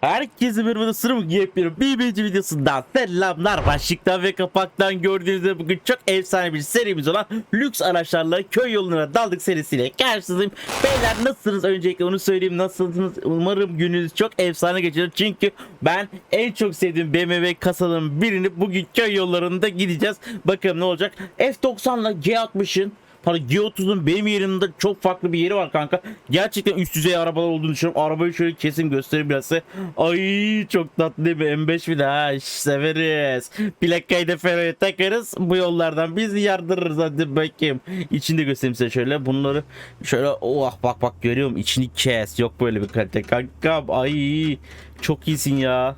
Herkese merhaba sırım yepyeni birinci videosundan selamlar. Başlıktan ve kapaktan gördüğünüz gibi bugün çok efsane bir serimiz olan lüks araçlarla köy yoluna daldık serisiyle karşınızdayım. Beyler nasılsınız? Öncelikle onu söyleyeyim. Nasılsınız? Umarım gününüz çok efsane geçiyor çünkü ben en çok sevdiğim BMW kasaların birini bugün köy yollarında gideceğiz. Bakalım ne olacak? F90 ile G60'ın Pardon G30'un benim yerimde çok farklı bir yeri var kanka. Gerçekten üst düzey arabalar olduğunu düşünüyorum. Arabayı şöyle kesin göstereyim biraz. Ay çok tatlı mi? M5 bir de ha severiz. Plakayı da feraya takarız. Bu yollardan biz yardırırız hadi bakayım. İçini de göstereyim size şöyle. Bunları şöyle oh bak bak görüyorum. İçini kes. Yok böyle bir kalite kanka. Ay çok iyisin ya.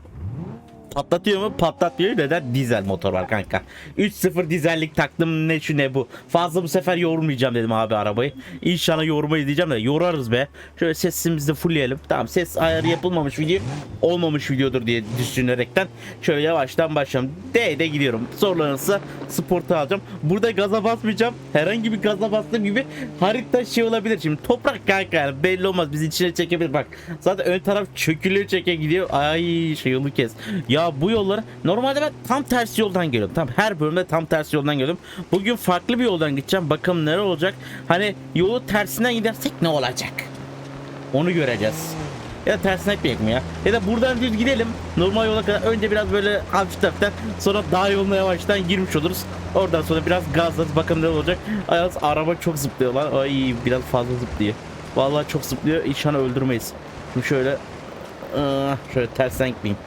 Patlatıyor mu? Patlatmıyor. Neden? Dizel motor var kanka. 3.0 dizellik taktım ne şu ne bu. Fazla bu sefer yormayacağım dedim abi arabayı. İnşallah yormayı diyeceğim de yorarız be. Şöyle sesimizi de fullleyelim. Tamam ses ayarı yapılmamış video olmamış videodur diye düşünerekten şöyle yavaştan başlayalım. D'de gidiyorum. Sorularınızsa sportu alacağım. Burada gaza basmayacağım. Herhangi bir gaza bastığım gibi harita şey olabilir. Şimdi toprak kanka yani belli olmaz. Bizi içine çekebilir. Bak zaten ön taraf çökülüyor çeke gidiyor. Ay şey yolu kes. Ya bu yolları normalde ben tam tersi yoldan geliyorum. Tam her bölümde tam tersi yoldan geliyorum. Bugün farklı bir yoldan gideceğim. Bakalım neler olacak. Hani yolu tersinden gidersek ne olacak? Onu göreceğiz. Ya da tersine etmeyecek mi ya? Ya da buradan düz gidelim. Normal yola kadar önce biraz böyle hafif hafiften sonra dağ yoluna yavaştan girmiş oluruz. Oradan sonra biraz gazlarız bakalım ne olacak. Ayaz araba çok zıplıyor lan. Ay biraz fazla zıplıyor. Vallahi çok zıplıyor. İnşallah öldürmeyiz. Şimdi şöyle ıı, şöyle tersten gitmeyeyim.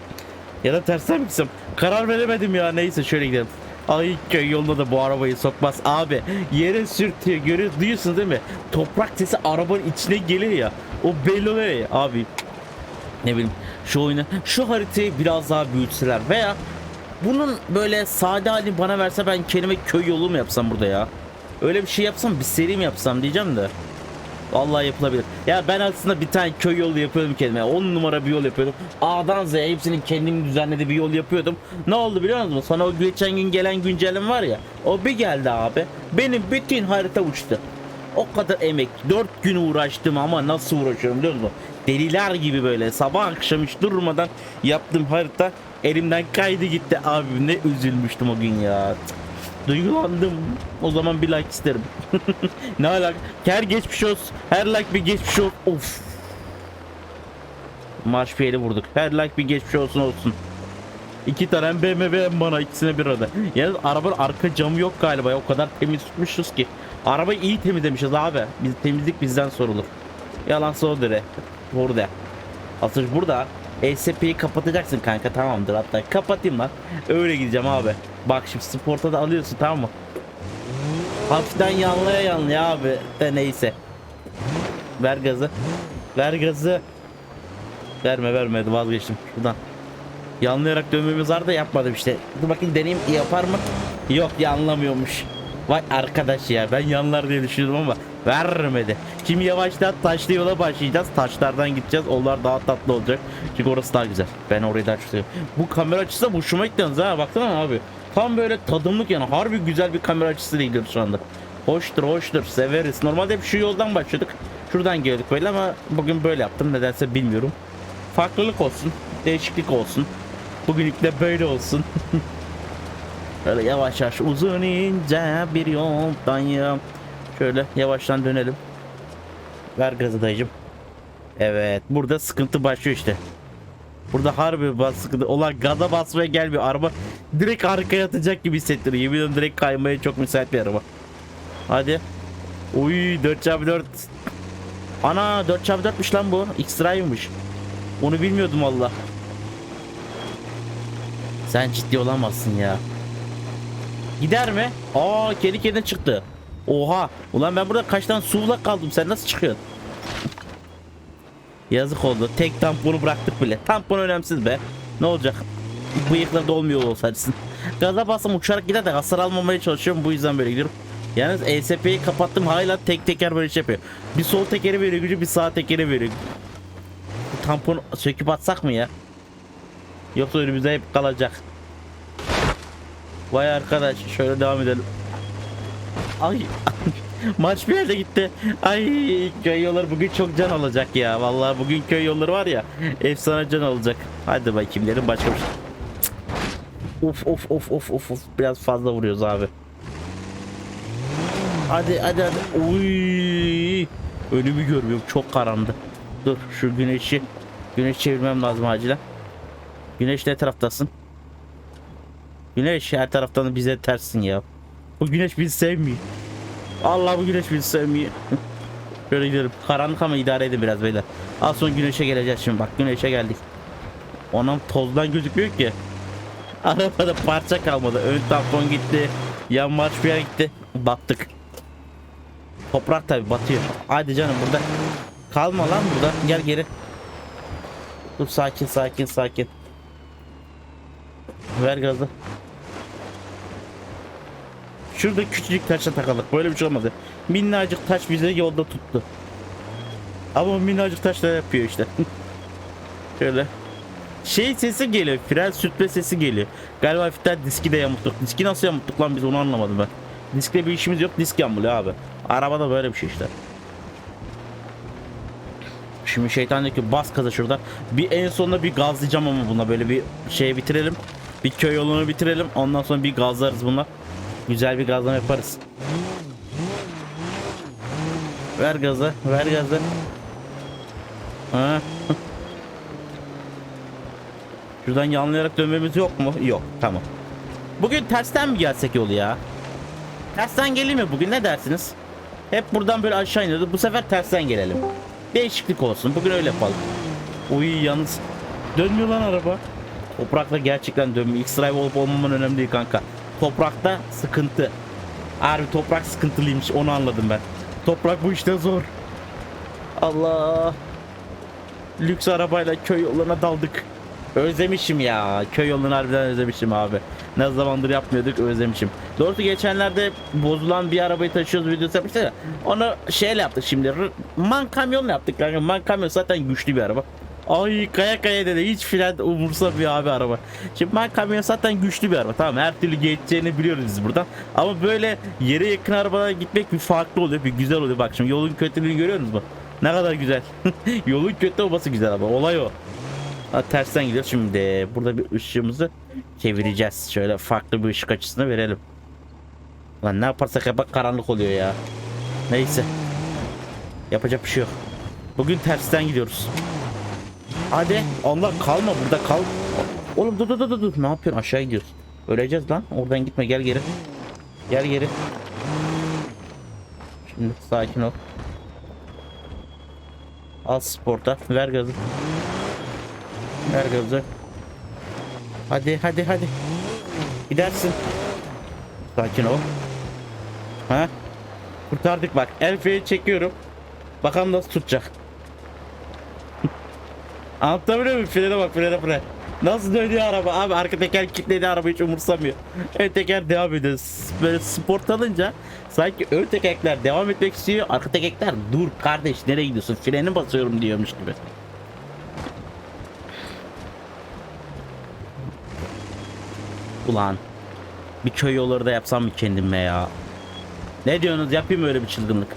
Ya da tersten mi gitsem? Karar veremedim ya. Neyse şöyle gidelim. Ay köy yolunda da bu arabayı sokmaz abi. Yere sürtüyor. Görüyor, duyuyorsunuz değil mi? Toprak sesi arabanın içine geliyor ya. O belli ya abi. Ne bileyim şu oyunu şu haritayı biraz daha büyütseler veya bunun böyle sade halini bana verse ben kendime köy yolu mu yapsam burada ya? Öyle bir şey yapsam bir seri mi yapsam diyeceğim de. Vallahi yapılabilir. Ya ben aslında bir tane köy yolu yapıyordum kendime. 10 numara bir yol yapıyordum. A'dan Z'ye hepsinin kendim düzenlediği bir yol yapıyordum. Ne oldu biliyor musun? Sonra o geçen gün gelen güncelleme var ya. O bir geldi abi. Benim bütün harita uçtu. O kadar emek. 4 gün uğraştım ama nasıl uğraşıyorum biliyor musun? Deliler gibi böyle sabah akşam hiç durmadan yaptığım harita elimden kaydı gitti abi. Ne üzülmüştüm o gün ya. Cık. Duygulandım. O zaman bir like isterim. ne alak? Her geçmiş olsun. Her like bir geçmiş olsun. Of. Marş piyeli vurduk. Her like bir geçmiş olsun olsun. İki tane hem BMW hem bana ikisine bir arada. Yani arabanın arka camı yok galiba. O kadar temiz tutmuşuz ki. Arabayı iyi temizlemişiz abi. Biz temizlik bizden sorulur. Yalan söyledi. Burada. Asıl burada ESP'yi kapatacaksın kanka tamamdır hatta kapatayım lan. Öyle gideceğim abi. Bak şimdi sporta da alıyorsun tamam mı? Hafiften yanlaya yanlaya abi. De neyse. Ver gazı. Ver gazı. Verme verme vazgeçtim şuradan. Yanlayarak dönmemiz var da yapmadım işte. Dur bakayım deneyeyim yapar mı? Yok yanlamıyormuş. Vay arkadaş ya ben yanlar diye düşündüm ama vermedi. Şimdi yavaştan taşlı yola başlayacağız. Taşlardan gideceğiz. Onlar daha tatlı olacak. Çünkü orası daha güzel. Ben orayı daha çok. Bu kamera açısı da hoşuma gitti ha. Baksana abi. Tam böyle tadımlık yani. Harbi güzel bir kamera açısıyla gidiyoruz şu anda. Hoştur hoştur severiz. Normalde hep şu yoldan başladık. Şuradan geldik böyle ama bugün böyle yaptım. Nedense bilmiyorum. Farklılık olsun. Değişiklik olsun. Bugünlük de böyle olsun. Böyle yavaş yavaş uzun ince bir yoldayım. Şöyle yavaştan dönelim. Ver gazı dayıcım. Evet burada sıkıntı başlıyor işte. Burada harbi bas sıkıntı. Olan gaza basmaya gelmiyor. Araba direkt arkaya atacak gibi hissettiriyor. Yemin ederim direkt kaymaya çok müsait bir araba. Hadi. Uy 4x4. Ana 4x4'müş lan bu. X-Drive'mış. Onu bilmiyordum valla. Sen ciddi olamazsın ya. Gider mi? Aa kedi kedine çıktı. Oha. Ulan ben burada kaç tane suvla kaldım. Sen nasıl çıkıyorsun? Yazık oldu. Tek tamponu bıraktık bile. Tampon önemsiz be. Ne olacak? Bıyıkları dolmuyor olsaydın. Gaza bassam uçarak gider de hasar almamaya çalışıyorum. Bu yüzden böyle gidiyorum. Yalnız ESP'yi kapattım hala tek teker böyle şey yapıyor. Bir sol tekeri veriyor gücü bir sağ tekeri veriyor. Bu tamponu söküp atsak mı ya? Yoksa önümüzde hep kalacak. Vay arkadaş şöyle devam edelim. Ay Maç bir yerde gitti. Ay köy yolları bugün çok can olacak ya. Vallahi bugün köy yolları var ya. Efsane can olacak. Hadi bakayım dedim başka bir şey. Of of of of of of. Biraz fazla vuruyoruz abi. Hadi hadi hadi. Uy. Önümü görmüyorum. Çok karanlık. Dur şu güneşi güneş çevirmem lazım acilen. Güneş ne taraftasın? Güneş her taraftan bize tersin ya. Bu güneş bizi sevmiyor. Allah bu güneş bizi sevmiyor. Şöyle gidelim. Karanlık ama idare edin biraz beyler. Az sonra güneşe geleceğiz şimdi. Bak güneşe geldik. Onun tozdan gözükmüyor ki. Arabada parça kalmadı. Ön tampon gitti. Yan marş bir yere gitti. Battık. Toprak tabi batıyor. Hadi canım burada. Kalma lan burada. Gel geri. Dur sakin sakin sakin. Ver gazı. Şurada küçücük taşa takıldık. Böyle bir şey olmadı. Minnacık taş bizi yolda tuttu. Ama minnacık taşlar yapıyor işte. Şöyle. Şey sesi geliyor. Fren sürtme sesi geliyor. Galiba hafiften diski de yamulttuk. Diski nasıl yamulttuk lan biz onu anlamadım ben. Diskle bir işimiz yok. Disk yamuluyor abi. Arabada böyle bir şey işte. Şimdi şeytan diyor ki bas kaza şurada. Bir en sonunda bir gazlayacağım ama buna böyle bir şey bitirelim. Bir köy yolunu bitirelim. Ondan sonra bir gazlarız bunlar. Güzel bir gazlama yaparız. Ver gazı, ver gazı. Ha. Şuradan yanlayarak dönmemiz yok mu? Yok, tamam. Bugün tersten mi gelsek yolu ya? Tersten geleyim mi bugün ne dersiniz? Hep buradan böyle aşağı iniyorduk. Bu sefer tersten gelelim. Değişiklik olsun. Bugün öyle yapalım. Uy yalnız dönmüyor lan araba. Toprakta gerçekten dönmüyor. X-Drive olup olmaman önemli değil kanka. Toprakta sıkıntı. Harbi toprak sıkıntılıymış onu anladım ben. Toprak bu işte zor. Allah. Lüks arabayla köy yollarına daldık. Özlemişim ya. Köy yolunu harbiden özlemişim abi. Ne zamandır yapmıyorduk özlemişim. Doğrusu geçenlerde bozulan bir arabayı taşıyoruz videosu yapmıştık ya. Onu şeyle yaptık şimdi. Man kamyonla yaptık kanka. Man kamyon zaten güçlü bir araba. Ay kaya kaya dedi. Hiç fren umursamıyor abi araba. Şimdi man kamyon zaten güçlü bir araba. Tamam her türlü geçeceğini biliyoruz biz buradan. Ama böyle yere yakın arabalara gitmek bir farklı oluyor. Bir güzel oluyor. Bak şimdi yolun kötülüğünü görüyor musunuz? Ne kadar güzel. yolun kötü olması güzel ama olay o. Ha, tersten gidiyor şimdi. Burada bir ışığımızı çevireceğiz. Şöyle farklı bir ışık açısını verelim. Lan ne yaparsak yapak karanlık oluyor ya. Neyse. Yapacak bir şey yok. Bugün tersten gidiyoruz. Hadi. Allah kalma burada kal. Oğlum dur dur dur dur. Ne yapıyorsun? Aşağı gidiyoruz. Öleceğiz lan. Oradan gitme gel geri. Gel geri. Şimdi sakin ol. Al sporta. Ver gazı. Ver gazı. Hadi hadi hadi. Gidersin. Sakin ol. Ha? Kurtardık bak. El freni çekiyorum. Bakalım nasıl tutacak. Anlatabiliyor muyum? Frene bak frene frene. Nasıl dönüyor araba? Abi arka teker kilitledi araba hiç umursamıyor. Ön teker devam ediyor. Böyle sport alınca sanki ön tekerler devam etmek istiyor. Arka tekerler dur kardeş nereye gidiyorsun? Freni basıyorum diyormuş gibi. Ulan bir köy yolları da yapsam mı kendime ya? Ne diyorsunuz yapayım öyle bir çılgınlık?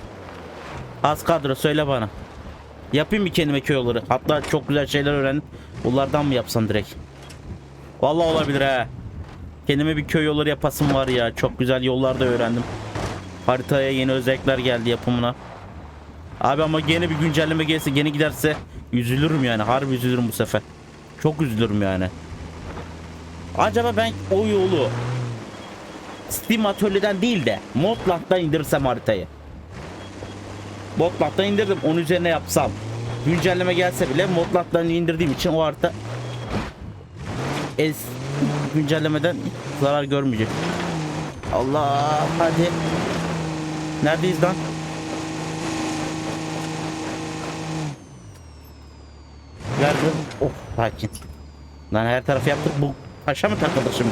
Az kadro söyle bana. Yapayım mı kendime köy yolları? Hatta çok güzel şeyler öğrendim. Bunlardan mı yapsam direkt? Vallahi olabilir ha. Kendime bir köy yolları yapasım var ya. Çok güzel yollar da öğrendim. Haritaya yeni özellikler geldi yapımına. Abi ama gene bir güncelleme gelirse gene giderse üzülürüm yani. Harbi üzülürüm bu sefer. Çok üzülürüm yani. Acaba ben o yolu Steam atölyeden değil de Modland'dan indirsem haritayı. Modland'dan indirdim. Onun üzerine yapsam. Güncelleme gelse bile Modland'dan indirdiğim için o harita es güncellemeden zarar görmeyecek. Allah hadi. Neredeyiz lan? Nerede? Oh sakin. Lan her tarafı yaptık bu taşa mı takıldık şimdi?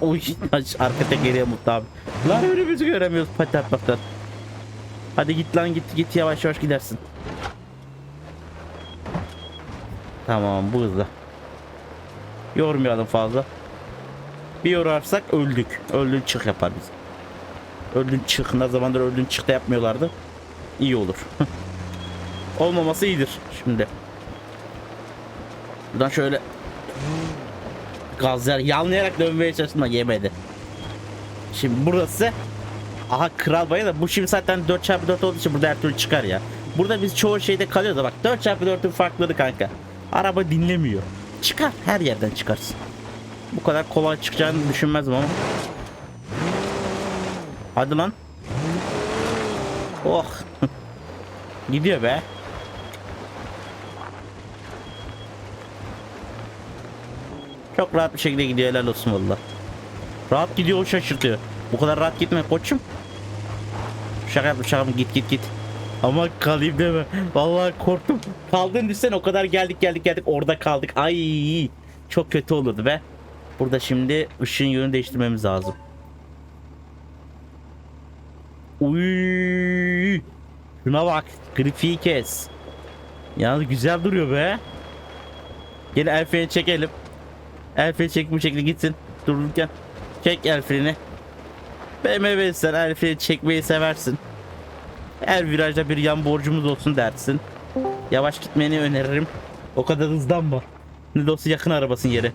Oy taş arka tekeriye mutlu abi. Lan önümüzü göremiyoruz pati atmaktan. Hadi git lan git git yavaş yavaş gidersin. Tamam bu hızla. Yormayalım fazla. Bir yorarsak öldük. Öldük çık yapar biz. Öldün çık. Ne zamandır öldün çık da yapmıyorlardı. İyi olur. Olmaması iyidir şimdi. Buradan şöyle gazlar yanlayarak dönmeye çalıştım da yemedi. Şimdi burası Aha kral bayı da bu şimdi zaten 4x4 olduğu için burada her türlü çıkar ya. Burada biz çoğu şeyde kalıyoruz da bak 4x4'ün farkları kanka. Araba dinlemiyor. Çıkar her yerden çıkarsın. Bu kadar kolay çıkacağını düşünmezdim ama. Hadi lan. Oh. Gidiyor be. Çok rahat bir şekilde gidiyor helal olsun valla. Rahat gidiyor o şaşırtıyor. Bu kadar rahat gitme koçum. Şaka yapma şaka yapma git git git. Ama kalayım deme. Vallahi korktum. Kaldın düşsen o kadar geldik geldik geldik orada kaldık. Ay çok kötü olurdu be. Burada şimdi ışığın yönünü değiştirmemiz lazım. Uy. Şuna bak. Grafiği kes. Yalnız güzel duruyor be. Gel el freni çekelim. El freni çek bu şekilde gitsin. Dururken. Çek el freni. BMW sen el freni çekmeyi seversin. Her virajda bir yan borcumuz olsun dersin. Yavaş gitmeni öneririm. O kadar hızlanma. Ne de olsa yakın arabasın yeri.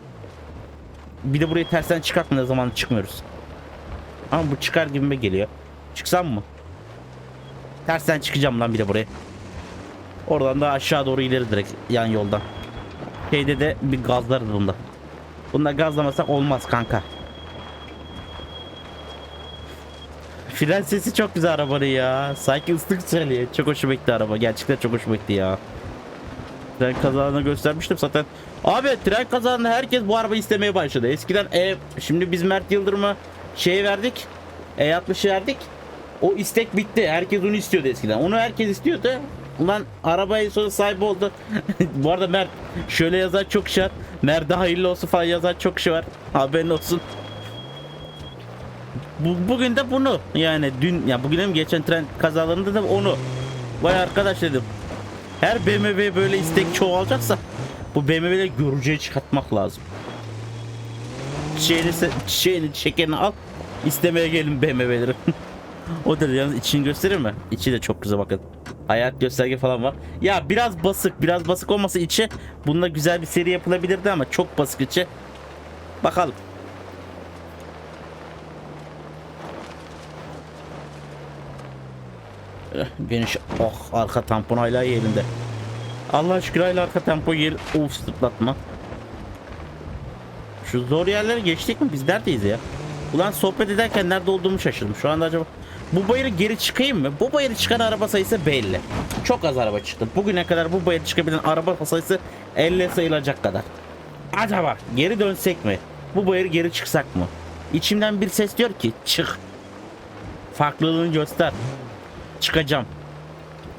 Bir de burayı tersten çıkartma ne zaman çıkmıyoruz. Ama bu çıkar gibime geliyor. Çıksam mı? Tersten çıkacağım lan bir de buraya. Oradan da aşağı doğru ileri direkt yan yoldan. Şeyde de bir gazlarız bunda. Bunda gazlamasak olmaz kanka. Fren sesi çok güzel arabanın ya. Sanki ıslık söylüyor. Çok hoşuma gitti araba. Gerçekten çok hoşuma gitti ya. Tren kazanını göstermiştim zaten. Abi tren kazanını herkes bu arabayı istemeye başladı. Eskiden e, şimdi biz Mert Yıldırım'a şey verdik. E60 verdik. O istek bitti. Herkes onu istiyordu eskiden. Onu herkes istiyordu. Ulan arabayı sonra sahip oldu. bu arada Mert şöyle yazar çok kişi var. Mert hayırlı olsun falan yazar çok kişi var. Haberin olsun. Bu, bugün de bunu yani dün ya bugün hem geçen tren kazalarında da onu. Vay arkadaş dedim. Her BMW böyle istek çoğalacaksa bu BMW'leri görücüye çıkartmak lazım. Çiçeğini, çiçeğini çekeni al istemeye gelin BMW'leri. o da yalnız içini gösterir mi? İçi de çok güzel bakın. Hayat gösterge falan var. Ya biraz basık biraz basık olmasa içi bununla güzel bir seri yapılabilirdi ama çok basık içi. Bakalım. Geniş. Oh arka tampon hala yerinde. Allah şükür hala arka tampon yer. Of zıplatma. Şu zor yerleri geçtik mi? Biz neredeyiz ya? Ulan sohbet ederken nerede olduğumu şaşırdım. Şu anda acaba bu bayırı geri çıkayım mı? Bu bayırı çıkan araba sayısı belli. Çok az araba çıktı. Bugüne kadar bu bayırı çıkabilen araba sayısı 50 sayılacak kadar. Acaba geri dönsek mi? Bu bayırı geri çıksak mı? İçimden bir ses diyor ki çık. Farklılığını göster. Çıkacağım.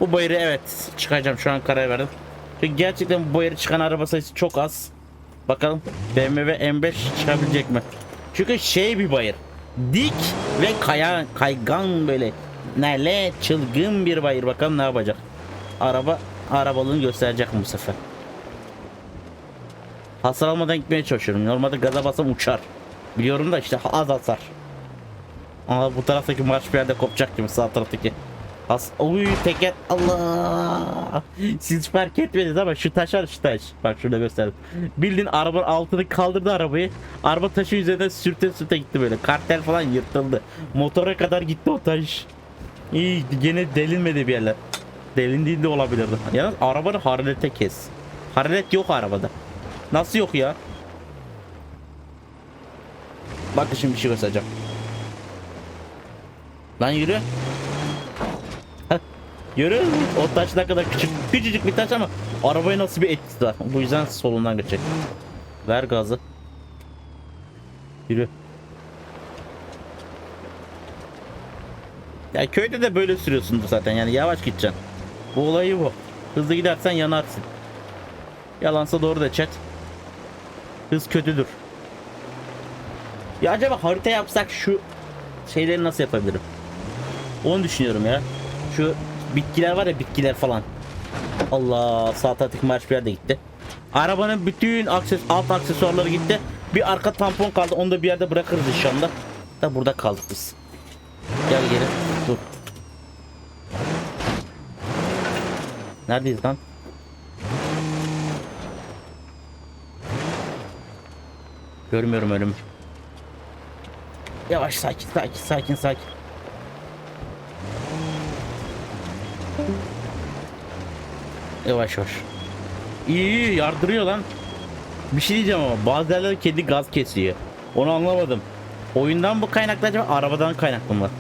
Bu bayırı evet çıkacağım şu an karar verdim. Çünkü gerçekten bu bayırı çıkan araba sayısı çok az. Bakalım BMW M5 çıkabilecek mi? Çünkü şey bir bayır. Dik ve kaya kaygan böyle nele çılgın bir bayır. Bakalım ne yapacak. Araba arabalığını gösterecek mi bu sefer? Hasar almadan gitmeye çalışıyorum. Normalde gaza basam uçar. Biliyorum da işte az hasar. Ama bu taraftaki marş bir yerde kopacak gibi sağ taraftaki. As Uy teker Allah. Siz fark etmediniz ama şu taş var şu taş. Bak şurada gösterdim. Bildiğin arabanın altını kaldırdı arabayı. Araba taşı üzerinden sürte sürte gitti böyle. Kartel falan yırtıldı. Motora kadar gitti o taş. İyi gene delinmedi bir yerler. Delindiğinde de olabilirdi. Yalnız arabanın hararete kes. Hararet yok arabada. Nasıl yok ya? Bak şimdi bir şey göstereceğim. Lan yürü. Heh, Yürü. O taş ne kadar küçük. Küçücük bir taş ama arabaya nasıl bir etkisi var. Bu yüzden solundan geçecek. Ver gazı. Yürü. Ya köyde de böyle sürüyorsundur zaten yani yavaş gideceksin. Bu olayı bu. Hızlı gidersen yanarsın. Yalansa doğru da chat. Hız kötüdür. Ya acaba harita yapsak şu şeyleri nasıl yapabilirim? Onu düşünüyorum ya. Şu bitkiler var ya bitkiler falan. Allah sağ taraftaki marş bir yerde gitti. Arabanın bütün akses alt aksesuarları gitti. Bir arka tampon kaldı. Onu da bir yerde bırakırız inşallah. Da burada kaldık biz. Gel geri. Dur. Neredeyiz lan? Görmüyorum önümü. Yavaş sakin sakin sakin sakin. Yavaş yavaş. İyi iyi yardırıyor lan. Bir şey diyeceğim ama bazı yerlerde kedi gaz kesiyor. Onu anlamadım. Oyundan bu kaynaklı acaba arabadan kaynaklı mı?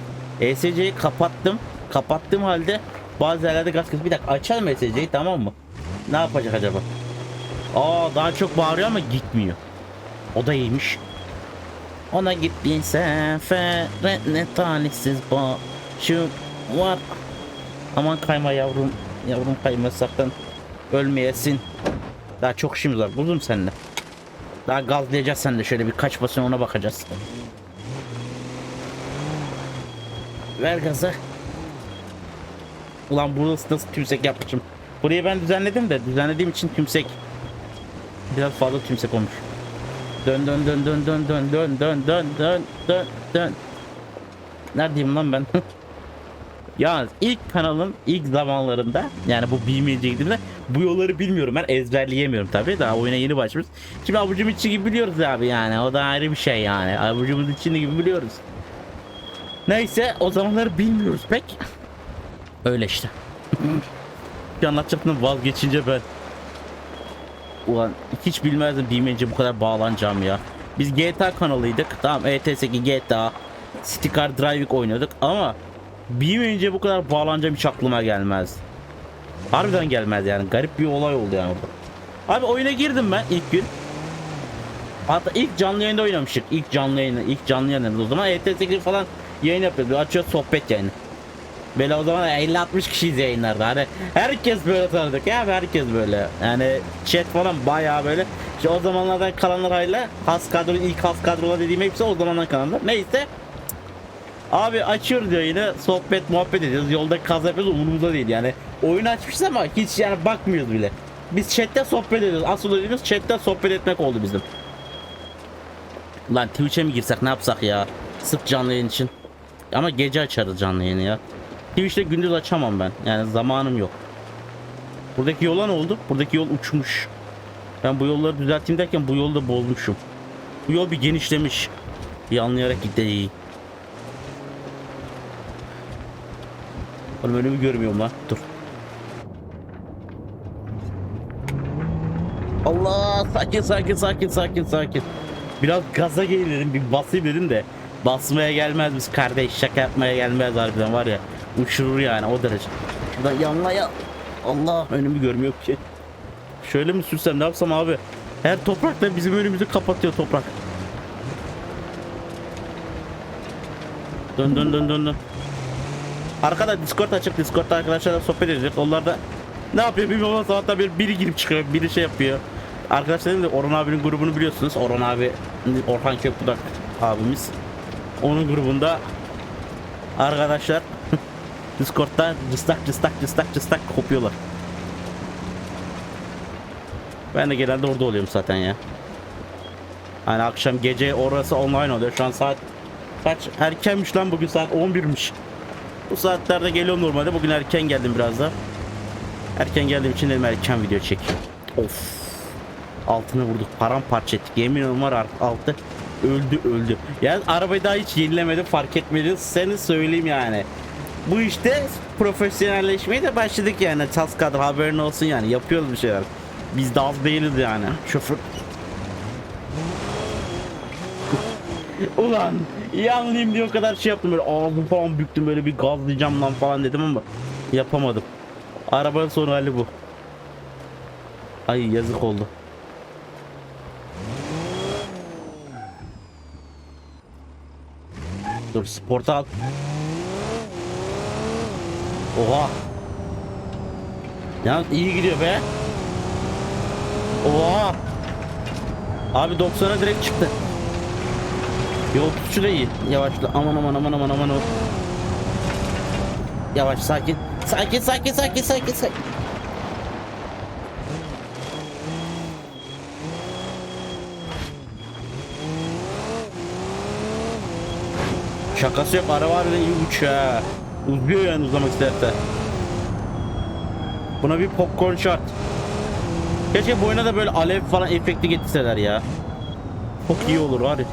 ESC'yi kapattım. Kapattığım halde bazı yerlerde gaz kesiyor. Bir dakika açalım ESC'yi tamam mı? Ne yapacak acaba? Aa daha çok bağırıyor ama gitmiyor. O da iyiymiş. Ona gittiğin sefere ne talihsiz başım var. Aman kayma yavrum. Yavrum kayma sakın. Ölmeyesin. Daha çok işimiz var. Buldum seninle. Daha gazlayacağız sen de şöyle bir kaç basın ona bakacağız. Ver gazı. Ulan burası nasıl tümsek yapmışım. Burayı ben düzenledim de düzenlediğim için tümsek. Biraz fazla tümsek olmuş. Dön dön dön dön dön dön dön dön dön dön dön. Neredeyim lan ben? Ya ilk kanalın ilk zamanlarında yani bu bilmeyince gittiğimde bu yolları bilmiyorum ben ezberleyemiyorum tabi daha oyuna yeni başlamış. Şimdi avucum içi gibi biliyoruz abi yani o da ayrı bir şey yani avucumuz içinde gibi biliyoruz. Neyse o zamanları bilmiyoruz pek. Öyle işte. Bir anlatacaktım vazgeçince ben. Ulan hiç bilmezdim bilmeyince bu kadar bağlanacağım ya. Biz GTA kanalıydık. Tamam ETS2 GTA Car Driving oynuyorduk ama bilmeyince bu kadar bağlanacağım hiç aklıma gelmez. Harbiden gelmez yani. Garip bir olay oldu yani orada. Abi oyuna girdim ben ilk gün. Hatta ilk canlı yayında oynamıştık. İlk canlı yayını, ilk canlı yayında. O zaman ETS2 falan yayın yapıyordu. Açıyor sohbet yani. Böyle o zaman 50-60 kişiyiz yayınlarda. Hani herkes böyle tanıdık ya herkes böyle. Yani chat falan bayağı böyle. İşte o zamanlardan kalanlar hala has kadro ilk has kadrolar dediğim hepsi o zamandan kalanlar. Neyse. Abi açıyoruz yayını sohbet muhabbet ediyoruz. Yolda kaza yapıyoruz umurumuzda değil yani. Oyun açmışız ama hiç yani bakmıyoruz bile. Biz chatte sohbet ediyoruz. Asıl ödevimiz chatte sohbet etmek oldu bizim. Lan Twitch'e mi girsek ne yapsak ya? Sırf canlı yayın için. Ama gece açarız canlı yayını ya. Twitch'te gündüz açamam ben. Yani zamanım yok. Buradaki yola ne oldu? Buradaki yol uçmuş. Ben bu yolları düzelteyim derken bu yolu da bozmuşum. Bu yol bir genişlemiş. Bir anlayarak gideyim. Oğlum önümü görmüyorum lan. Dur. Allah sakin sakin sakin sakin sakin. Biraz gaza gelin dedim bir basayım dedim de basmaya gelmez biz kardeş şaka yapmaya gelmez harbiden var ya uçurur yani o derece. Şuradan yanlaya Allah önümü görmüyor ki. Şöyle mi sürsem ne yapsam abi? Her toprakta bizim önümüzü kapatıyor toprak. Dön dön dön dön dön. Arkada Discord açık. Discord'da arkadaşlarla sohbet edeceğiz. Onlar da ne yapıyor bilmiyorum ama sabahtan beri biri girip çıkıyor. Biri şey yapıyor. Arkadaşlar de Orhan abinin grubunu biliyorsunuz. Orhan abi, Orhan Kökbudak abimiz. Onun grubunda arkadaşlar Discord'da cıstak cıstak cıstak cıstak kopuyorlar. Ben de genelde orada oluyorum zaten ya. Hani akşam gece orası online oluyor. Şu an saat kaç? Erkenmiş lan bugün saat 11'miş. Bu saatlerde geliyorum normalde. Bugün erken geldim biraz da. Erken geldiğim için dedim erken video çek. Of. Altını vurduk. Paramparça ettik. Yemin ederim var altı. Öldü öldü. Yani arabayı daha hiç yenilemedim fark etmedim. Seni söyleyeyim yani. Bu işte profesyonelleşmeye de başladık yani. Tas kadar haberin olsun yani. Yapıyoruz bir şeyler. Biz de az değiliz yani. Şoför Ulan yanlayayım diye o kadar şey yaptım böyle ağzım falan büktüm böyle bir gazlayacağım lan falan dedim ama yapamadım. Arabanın son hali bu. Ay yazık oldu. Dur sporta al. Oha. Ya iyi gidiyor be. Oha. Abi 90'a direkt çıktı. Yol tutuşu da iyi. Yavaşla. Aman aman aman aman aman. Yavaş sakin. Sakin sakin sakin sakin sakin. Şakası yok araba harbiden iyi uçuyor. Uzuyor yani uzamak isterse. Buna bir popcorn şart. Keşke bu oyuna da böyle alev falan efekti getirseler ya. Çok iyi olur hadi.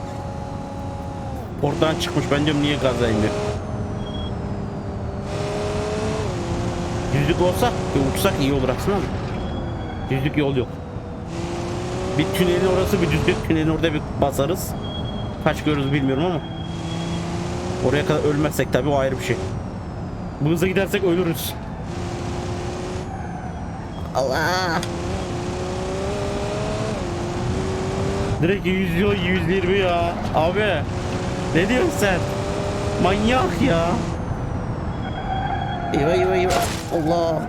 Oradan çıkmış ben diyorum niye gaza inmiyor. Düzlük olsa uçsak iyi olur aslında ama. Düzlük yol yok. Bir tünelin orası bir düzlük tünelin orada bir basarız. Kaç görürüz bilmiyorum ama. Oraya kadar ölmezsek tabii o ayrı bir şey. Bu hızla gidersek ölürüz. Allah. Direkt 100 yıl 120 ya. Abi. Ne diyorsun sen? Manyak ya. Eyvah eyvah eyvah. Allah.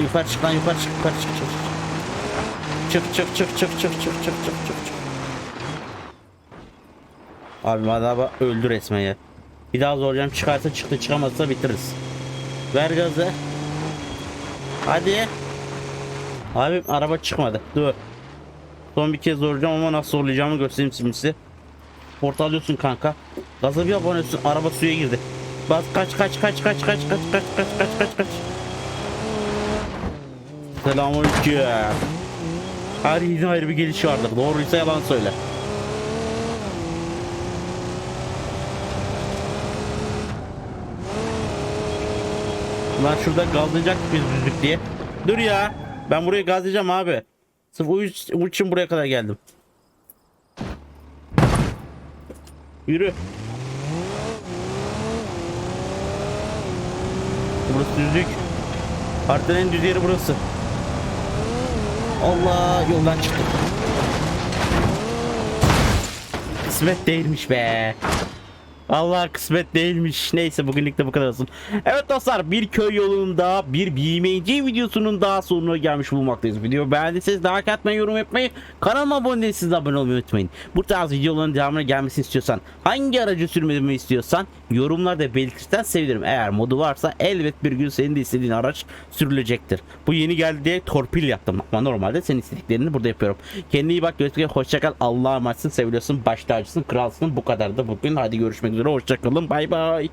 Yukarı çık lan yukarı çık yukarı çık çık. Çık çık çık çık çık çık çık çık çık çık. Abi adamı öldü resmen ya. Bir daha zorlayacağım çıkarsa çıktı çıkamazsa bitiririz. Ver gazı. Hadi. Abi araba çıkmadı. Dur. Son bir kez zorlayacağım ama nasıl zorlayacağımı göstereyim şimdi size. Porta alıyorsun kanka. Gaza bir abonesiyon araba suya girdi. Bas kaç kaç kaç kaç kaç kaç kaç kaç kaç kaç kaç. Selamünaleyküm. Her yiğidin ayrı bir gelişi vardır. Doğruysa yalan söyle. Lan şurada gazlayacak biz düzlük diye. Dur ya. Ben buraya gazlayacağım abi. Sırf o için buraya kadar geldim. Yürü. Burası düzlük. Haritanın en düz yeri burası. Allah yoldan çıktı. Kısmet değilmiş be. Allah kısmet değilmiş. Neyse bugünlük de bu kadar olsun. Evet dostlar bir köy yolunda bir BMC videosunun daha sonuna gelmiş bulunmaktayız. Video beğendiyseniz like atmayı, yorum yapmayı, kanalıma abone değilseniz de abone olmayı unutmayın. Bu tarz videoların devamına gelmesini istiyorsan, hangi aracı sürmemi istiyorsan yorumlarda belirtirsen sevinirim. Eğer modu varsa elbet bir gün senin de istediğin araç sürülecektir. Bu yeni geldi diye torpil yaptım ama normalde senin istediklerini burada yapıyorum. Kendine iyi bak, görüşmek üzere, hoşça kal. Allah'a emanetsin, seviyorsun, baş tacısın, kralsın. Bu kadar da bugün. Hadi görüşmek üzere. Hoşçakalın. Bay bay.